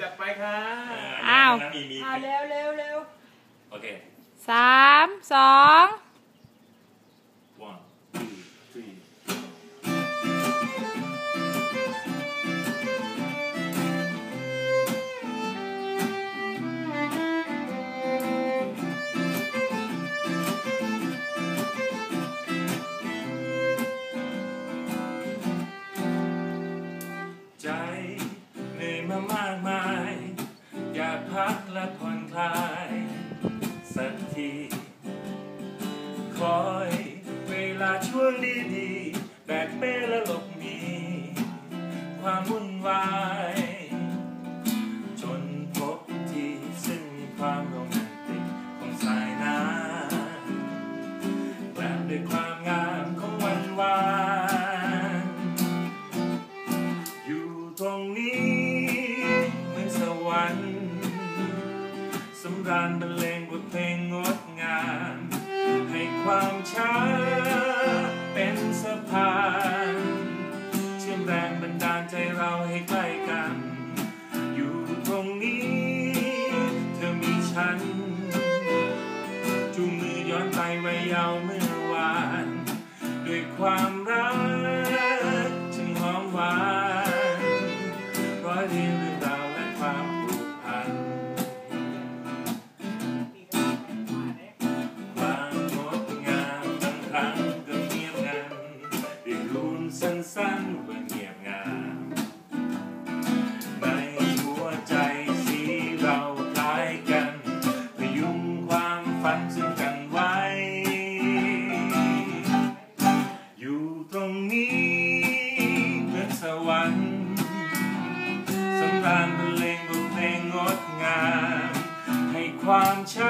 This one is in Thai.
จัดไปค่ะอ้าว นะมีมีอ่าเร็วเร็วเร็วโอเค สามสอง one two three ใจเหนื่อยมามากมายอยาก พักและผ่อนคลายสักที คอยเวลาช่วงดีๆแบกเป้และหลบหนีความวุ่นวาย สำราญบรรเลงบทเพลงงดงาม ให้ความช้าเป็นสะพานเชื่อมแรงบันดาลใจเราให้ใกล้กัน อยู่ตรงนี้ เธอมีฉัน จูงมือย้อนไปวัยาวเมื่อวาน ด้วยความรัก ฝันซึ่งกันไว้ อยู่ตรงนี้เหมือนสวรรค์สำราญบรรเลงบทเพลงงดงาม ให้ความช้า